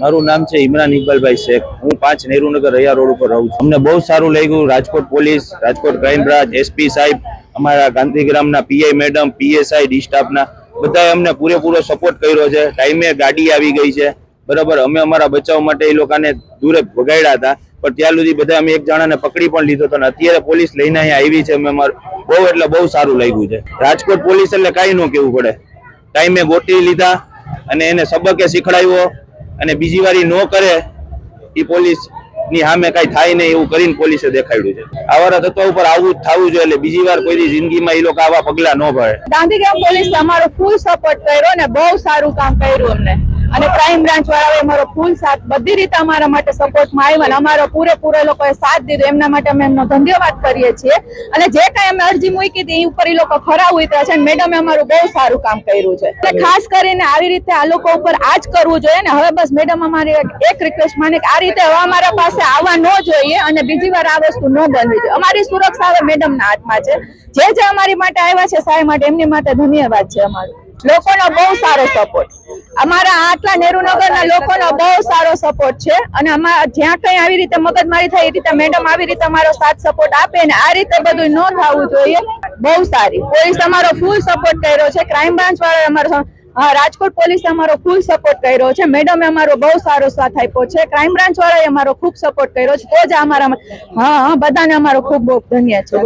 મારું નામ છે ઇમરાન ઇકબાલભાઈ શેખ. હું પાંચ નેહરુનગર રૈયા રોડ ઉપર રહું છું. અમને બહુ સારું લાગ્યું. Rajkot police, Rajkot crime branch, SP સાહેબ, અમારા ગાંધીગ્રામના પીઆઈ મેડમ પીએસઆઈ ડી બધાએ અમને પૂરેપૂરો સપોર્ટ કર્યો છે. ટાઈમે ગાડી આવી ગઈ છે. બરાબર, અમે અમારા બચાવ માટે એ લોકોને દૂરે ભગાડ્યા હતા. પણ ત્યાં સુધી બધા અમે એક જણાને પકડી પણ લીધો હતો અને અત્યારે પોલીસ લઈને અહીંયા આવી છે. અમે અમારું બહુ એટલે બહુ સારું લાગ્યું છે. રાજકોટ પોલીસ એટલે કાંઈ ન કહેવું પડે. ટાઈમે ગોટી લીધા અને એને સબકે શીખડાવ્યો. અને બીજી વાર ન કરે એ પોલીસની સામે કઈ થાય નહીં એવું કરીને પોલીસે દેખાડ્યું છે. આવા તત્વ ઉપર આવું જ થવું જોઈએ એટલે બીજી વાર કોઈ જિંદગીમાં એ લોકો આવા પગલા ન ભરે ગાંધીગ્રામ પોલીસ અમારો ફૂલ સપોર્ટ કર્યો ને બહુ સારું કામ કર્યું અમને. અને ક્રાઇમ બ્રાન્ચ વાળાએ અમારો ફૂલ સાથ, બધી રીતે અમારા માટે સપોર્ટમાં આવ્યા અને અમારો પૂરેપૂરો લોકોએ સાથ દીધો. એમના માટે અમે એમનો ધન્યવાદ કરીએ છીએ. અને જે કાંઈ અમે અરજી મૂકી હતી, એ ઉપર એ લોકો ખરા ઉતર્યા છે અને મેડમે અમારું બહુ સારું કામ કર્યું છે. એટલે ખાસ કરીને આવી રીતે આ લોકો ઉપર આ જ કરવું જોઈએ ને, હવે બસ મેડમ અમારી એક રિક્વેસ્ટ માને કે આ રીતે હવે અમારા પાસે આવવા ન જોઈએ અને બીજી વાર આ વસ્તુ ન બનવી જોઈએ. અમારી સુરક્ષા હવે મેડમના હાથમાં છે. જે જે અમારી માટે આવ્યા છે, સાહેબ માટે એમની માટે ધન્યવાદ છે અમારો. લોકોનો બહુ સારો સપોર્ટ અમારા આટલા નેહરુનગરના લોકોનો બહુ સારો સપોર્ટ છે. અને અમારા જ્યાં કઈ આવી રીતે મગજમારી થાય એ રીતે મેડમ આવી રીતે અમારો સાથ સપોર્ટ આપે ને આ રીતે બધું ન થવું જોઈએ. બહુ સારી. પોલીસ અમારો ફૂલ સપોર્ટ કર્યો છે. ક્રાઇમ બ્રાન્ચ વાળા અમારો હા રાજકોટ પોલીસે અમારો ફૂલ સપોર્ટ કર્યો છે. મેડમે અમારો બહુ સારો સાથ આપ્યો છે. ક્રાઇમ બ્રાન્ચ વાળાએ અમારો ખૂબ સપોર્ટ કર્યો છે. તો જ અમારા હા હા બધાને અમારો ખૂબ બહુ ધન્ય છે.